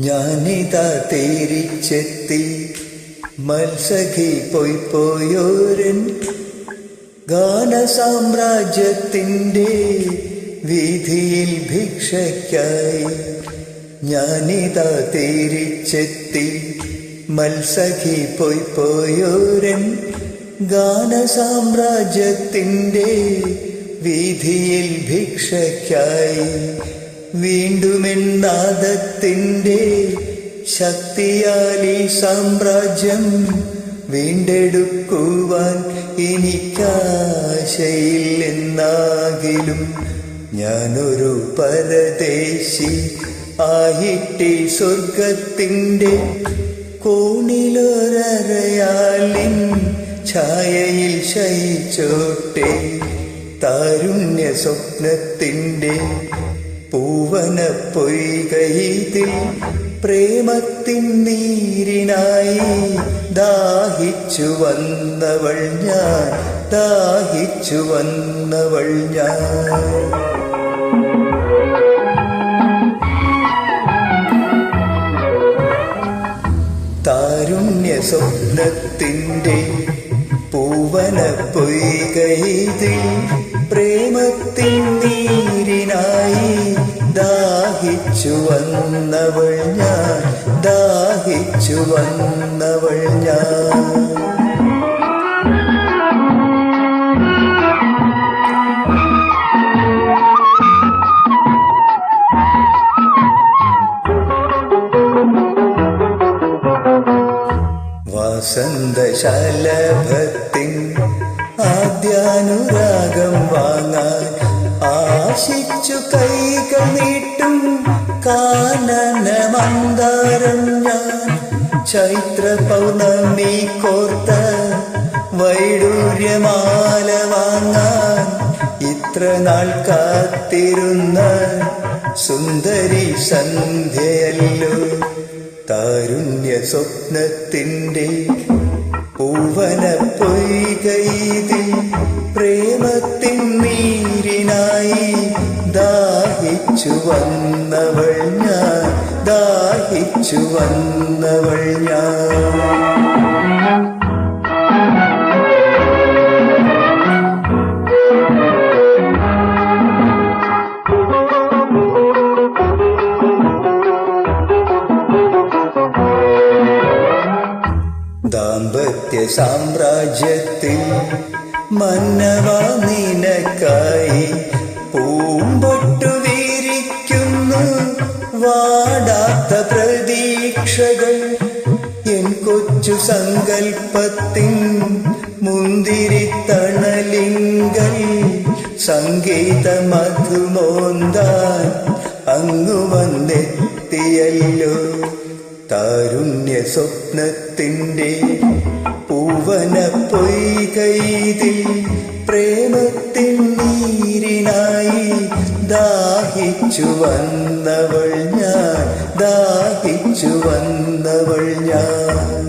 ഞാനിതാ തേരിച്ചെത്തി. മത്സഖി പോയി പോയോരൻ. ഗാന സാമ്രാജ്യത്തിന്റെ വീതിയിൽ ഭിക്ഷയ്ക്കായി. ഞാനിതാ തേരിച്ചെത്തി. മത്സഖി പോയി പോയോരൻ. ഗാന സാമ്രാജ്യത്തിന്റെ വീതിയിൽ ഭിക്ഷയ്ക്കായി. വീണ്ടുമെന്നാദത്തിന്റെ ശക്തിയാൽ ഈ സാമ്രാജ്യം വീണ്ടെടുക്കുവാൻ എനിക്കാശയില്ലെന്നാകിലും ഞാനൊരു പരദേശി ആയിട്ടി സ്വർഗത്തിന്റെ കോണിലൊരയാലിൻ ഛായയിൽ ശയിച്ചോട്ടെ. താരുണ്യ സ്വപ്നത്തിന്റെ പൂവന പൊയ്കയിൽ പ്രേമത്തിൻ നീരിനായി ദാഹിച്ചു വന്നവൾ ഞാൻ ദാഹിച്ചു വന്നവൾ ഞാൻ. താരുണ്യ സ്വപ്നത്തിന്റെ പൂവന പൊയ്കയിൽ പ്രേമത്തിൻ നീരിനായി ദാഹിച്ചു വന്നവൾ ഞാൻ ദാഹിച്ചു വന്നവൾ ഞാൻ. വസന്തശലഭത്തിൻ ആദ്യാനുരാഗം വാങ്ങാൻ ആശിച്ചു കൈകൾ നീട്ടും കാനന മന്ദാരം ചൈത്ര പൗർണമി കോർത്ത വൈഡൂര്യമാല വാങ്ങാൻ ഇത്ര നാൾ കാത്തിരുന്ന സുന്ദരി സന്ധ്യയല്ലോ. താരുണ്യ സ്വപ്നത്തിന്റെ പൂവന പൊയ്കൈതിൽ ദാഹിച്ചു വന്നവൾ ഞാൻ ദാഹിച്ചു വന്നവൾ ഞാൻ. ദാമ്പത്യ സാമ്രാജ്യത്തിൽ മന്നവ നിനക്കായി പ്രതീക്ഷകൾ എൻ കൊച്ചു സങ്കൽപ്പത്തിൻ മുന്തിരിത്തണലിങ്കൽ സംഗീത മധുമോന്താൻ അങ്ങു വന്നെത്തിയല്ലോ. താരുണ്യ സ്വപ്നത്തിന്റെ പൂവന പൊയ്കൈതിൽ പ്രേമത്തിൻ നീരിനായി ദാഹിച്ചു വന്നവൾ ഞാൻ ദാഹിച്ചു വന്നവൾ ഞാൻ.